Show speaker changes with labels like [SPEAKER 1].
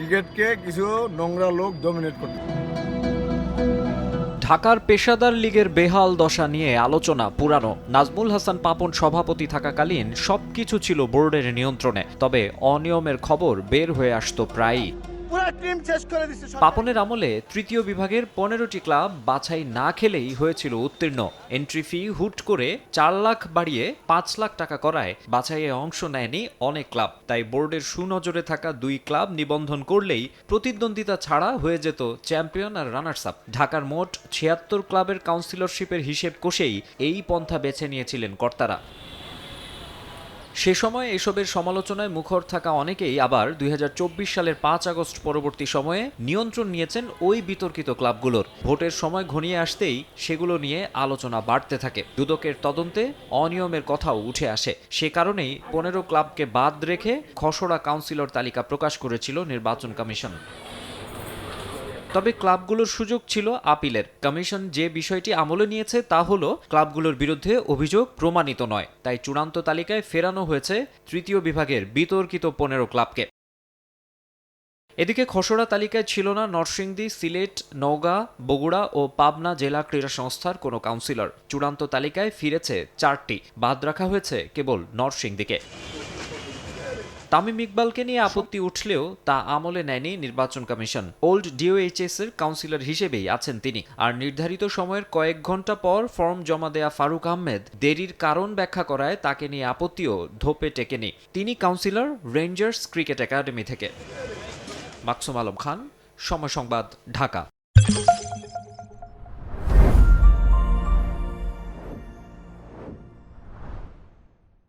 [SPEAKER 1] ক্রিকেটকে কিছু নোংরা লোক ডমিনেট করতে।
[SPEAKER 2] ঢাকার পেশাদার লীগের বেহাল দশা নিয়ে আলোচনা পুরানো। নাজমুল হাসান পাপন সভাপতি থাকাকালীন সবকিছু ছিল বোর্ডের নিয়ন্ত্রণে, তবে অনিয়মের খবর বের হয়ে আসত প্রায়ই। পাপনের আমলে তৃতীয় বিভাগের পনেরোটি ক্লাব বাছাই না খেলেই হয়েছিল উত্তীর্ণ। এন্ট্রি ফি হুট করে চার লাখ বাড়িয়ে পাঁচ লাখ টাকা করায় বাছাইয়ে অংশ নেয়নি অনেক ক্লাব। তাই বোর্ডের সুনজরে থাকা দুই ক্লাব নিবন্ধন করলেই প্রতিদ্বন্দ্বিতা ছাড়া হয়ে যেত চ্যাম্পিয়ন আর রানার্স আপ ঢাকার মোট ছিয়াত্তর ক্লাবের কাউন্সিলরশিপের হিসেব কষেই এই পন্থা বেছে নিয়েছিলেন কর্তারা। সে সময় এসবের সমালোচনায় মুখর থাকা অনেকেই আবার দুই হাজার চব্বিশ সালের পাঁচ আগস্ট পরবর্তী সময়ে নিয়ন্ত্রণ নিয়েছেন ওই বিতর্কিত ক্লাবগুলোর। ভোটের সময় ঘনিয়ে আসতেই সেগুলো নিয়ে আলোচনা বাড়তে থাকে। দুদকের তদন্তে অনিয়মের কথাও উঠে আসে। সে কারণেই পনেরো ক্লাবকে বাদ রেখে খসড়া কাউন্সিলর তালিকা প্রকাশ করেছিল নির্বাচন কমিশন। তবে ক্লাবগুলোর সুযোগ ছিল আপিলের। কমিশন যে বিষয়টি আমলে নিয়েছে তা হলো, ক্লাবগুলোর বিরুদ্ধে অভিযোগ প্রমাণিত নয়, তাই চূড়ান্ত তালিকায় ফেরানো হয়েছে তৃতীয় বিভাগের বিতর্কিত পনেরো ক্লাবকে। এদিকে খসড়া তালিকায় ছিল না নরসিংদী, সিলেট, নওগাঁ, বগুড়া ও পাবনা জেলা ক্রীড়া সংস্থার কোনো কাউন্সিলর। চূড়ান্ত তালিকায় ফিরেছে চারটি, বাদ রাখা হয়েছে কেবল নরসিংদীকে। তামিম ইকবালকে নিয়ে আপত্তি উঠলেও তা আমলে নেয়নি নির্বাচন কমিশন। ওল্ড ডিওএইচএস এর কাউন্সিলর হিসেবেই আছেন তিনি। আর নির্ধারিত সময়ের কয়েক ঘণ্টা পর ফর্ম জমা দেয়া ফারুক আহমেদ দেরির কারণ ব্যাখ্যা করায় তাকে নিয়ে আপত্তিও ধোপে টেকেনি। তিনি কাউন্সিলর রেঞ্জার্স ক্রিকেট একাডেমি থেকে। মাকসুম আলম খান সময় সংবাদ ঢাকা।